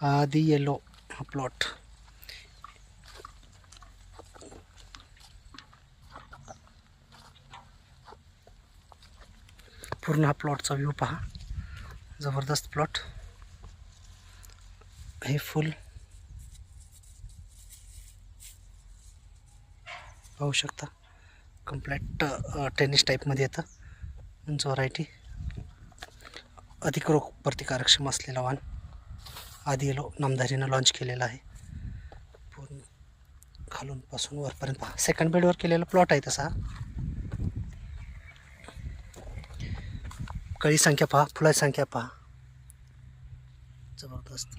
आधी येलो हा प्लॉट. पूर्ण हा प्लॉटचा व्ह्यू पहा. जबरदस्त प्लॉट. हे फुल. पाहू शकता. कम्प्लेट टेनिस टाईपमध्ये येतं. उंच व्हरायटी. अधिक रोग प्रतिकारक्षम असलेला वाण. आधी येलो नामधारीनं लॉन्च केलेला आहे. पूर्ण खालून पासून वरपर्यंत. पहा सेकंड बेडवर केलेला प्लॉट आहे तसा. कळी संख्या पहा फुलाची संख्या पहा. जबरदस्त.